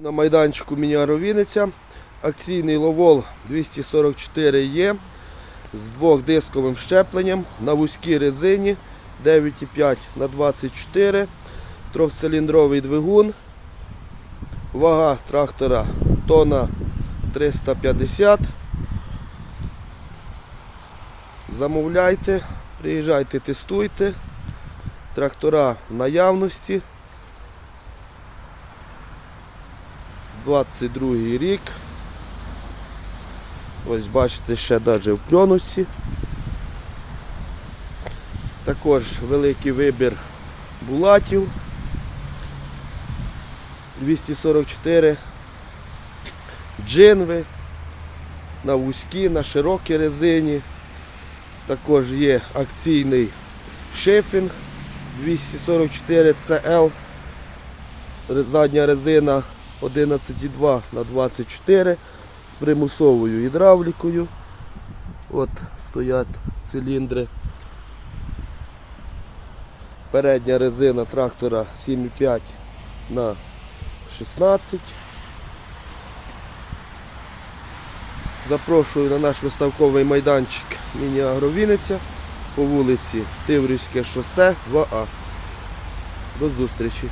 На майданчику Міні-Аровіниця. Акційний ловол 244 є з двохдисковим щепленням на вузькій резині 9,5 на 24 трьохциліндровий двигун. Вага трактора тонна 350. Замовляйте, приїжджайте, тестуйте. Трактора в наявності. 22 рік. Ось бачите, ще навіть в пльонусі. Також великий вибір булатів. 244 джинви на вузькі, на широкій резині. Також є акційний шифінг 244 CL. Задня резина 11,2 на 24 з примусовою гідравлікою. От стоять циліндри. Передня резина трактора 7,5 на 16. Запрошую на наш виставковий майданчик Міні-Агровіниця по вулиці Тиврівське шосе 2А. До зустрічі!